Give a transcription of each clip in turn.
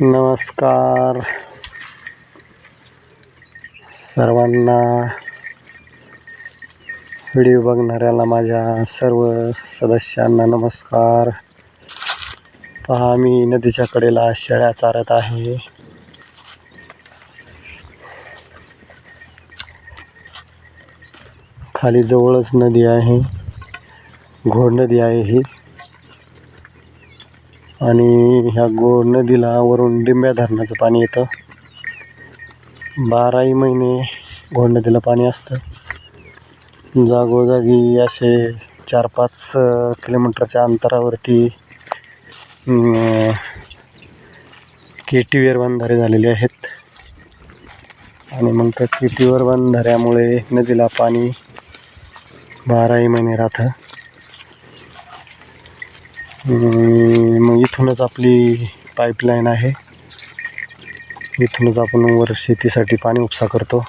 नमस्कार. सर्वांना व्हिडिओ बघणाऱ्याला माझ्या सर्व सदस्यांना नमस्कार. पहा मी नदीच्या कडेला शेळ्या चारत आहे. खाली जवळच नदी आहे. घोड नदी आहे ही. आणि ह्या गोड नदीला वरून डिंब्या धरणाचं पाणी येतं. बाराही महिने घोड नदीला पाणी असतं. जागोजागी असे चार पाच किलोमीटरच्या अंतरावरती के केटीवेर बंधारे झालेले आहेत. आणि मग त्या केटीवर बंधाऱ्यामुळे नदीला पाणी बाराही महिने राहतं. मग इथूनच आपली पाईपलाईन आहे. इथूनच आपण वर शेतीसाठी पाणी उपसा करतो.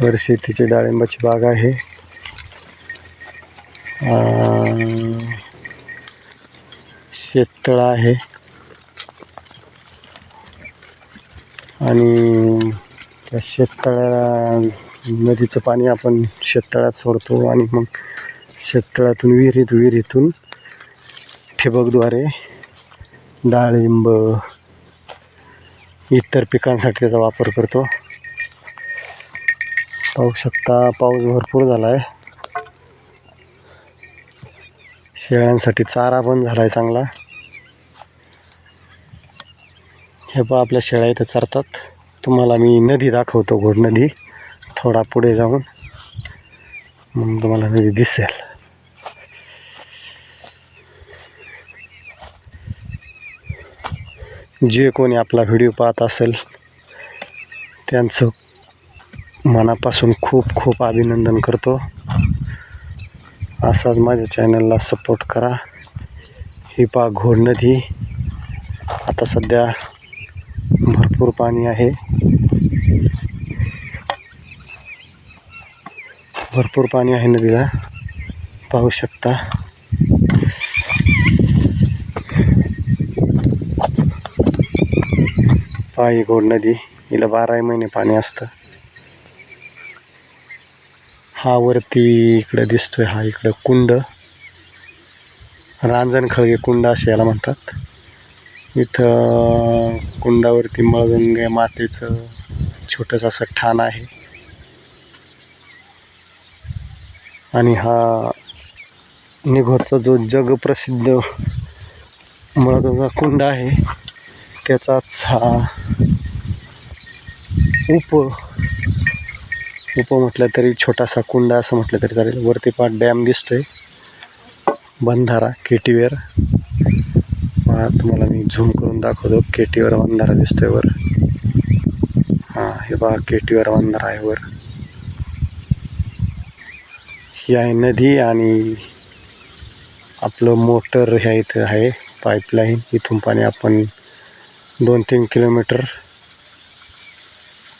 वर शेतीची डाळिंबाची बाग आहे. शेततळा आहे. आणि त्या शेततळ्याला नदीचं पाणी आपण शेततळ्यात सोडतो आणि मग शेततळ्यातून विहिरीत विहिरीतून ठिबकद्वारे डाळिंब इतर पिकांसाठी त्याचा वापर करतो. पाहू शकता पाऊस भरपूर झाला आहे शेळ्यांसाठी चारा पण झाला आहे चांगला. हे पहा आपल्या शेळ्या इथं चरतात. तुम्हाला मी नदी दाखवतो घोड नदी. थोडा पुढे जाऊन. मग तुम्हाला नदी दिसेल. जे कोणी आपला व्हिडिओ पाहत असेल त्यांचं मनापासून खूप खूप अभिनंदन करतो. असाच माझ्या चॅनलला सपोर्ट करा. ही पा घोड नदी. आता सध्या भरपूर पाणी आहे. भरपूर पाणी आहे नदीला. पाहू शकता. पायी गोड नदी हिला बाराही महिने पाणी असतं. हा वरती इकडं दिसतोय हा इकडं कुंड. रांजण खळगे कुंड असे याला म्हणतात. इथं कुंडावरती मळगंगे मातेचं छोटंसं असं ठाण आहे. आणि हा निघोचा जो जगप्रसिद्ध मळगंगा कुंड आहे त्याचाच हा उप. उप म्हटलं तरी छोटासा कुंडा असं म्हटलं तरी चालेल. वरती पाठ डॅम दिसतोय. बंधारा केटीवेर. हा तुम्हाला मी झूम करून दाखवतो. केटीवर बंधारा दिसतोय वर. हां हे पहा केटीवर बंधारा आहे वर. ही आहे नदी आणि आपलं मोटर ह्या इथं आहे. पाईपलाईन. इथून पाणी आपण दोन तीन किलोमीटर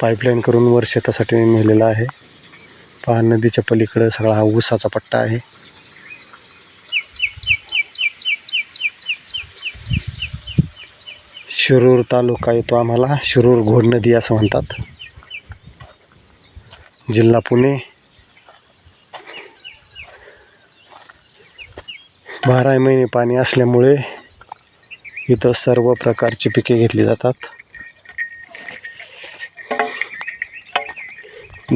पाईपलाईन करून वर शेतासाठी नेलेला आहे. पहा नदीच्या पलीकडं सगळा हा ऊसाचा पट्टा आहे. शिरूर तालुका येतो आम्हाला. शिरूर घोड नदी असं म्हणतात. जिल्हा पुणे. बारा महिने पाणी असल्यामुळे इथं सर्व प्रकारची पिके घेतली जातात.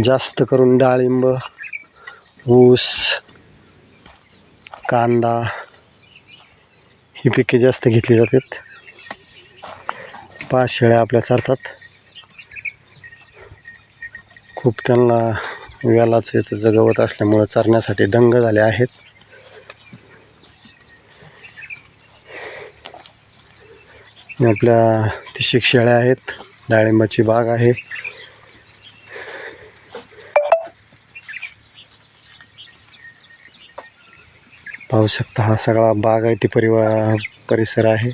जास्त करून डाळिंब ऊस कांदा ही पिके जास्त घेतली जातात. पाच शेळ्या आपल्या चारतात. खूप त्यांना व्यालाचं याचं जगवत असल्यामुळं चरण्यासाठी दंग झाले आहेत. आपल्या तिशिक शेळ्या आहेत. डाळिंबाची बाग आहे. पाहू शकता हा सगळा बाग आहे. ती परिवार परिसर आहे.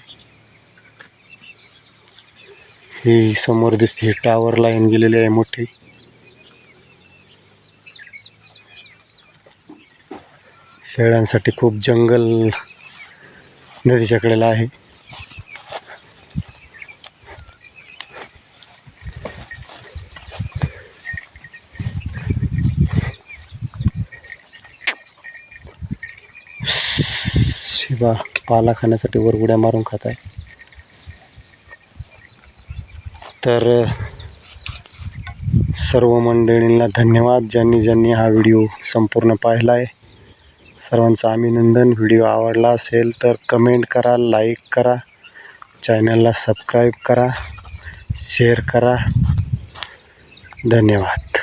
ही समोर दिसते ही टावर लाईन गेलेली आहे मोठी. शेळ्यांसाठी खूप जंगल नदीच्या कडेला आहे हे बा पाला खाण्यासाठी वर उड्या मारून खात आहे तर सर्व मंडळींना धन्यवाद ज्यांनी ज्यांनी हा व्हिडिओ संपूर्ण पाहिला आहे सर्वांचं अभिनंदन. व्हिडिओ आवडला असेल तर कमेंट करा लाईक करा चॅनलला सबस्क्राईब करा शेअर करा. धन्यवाद.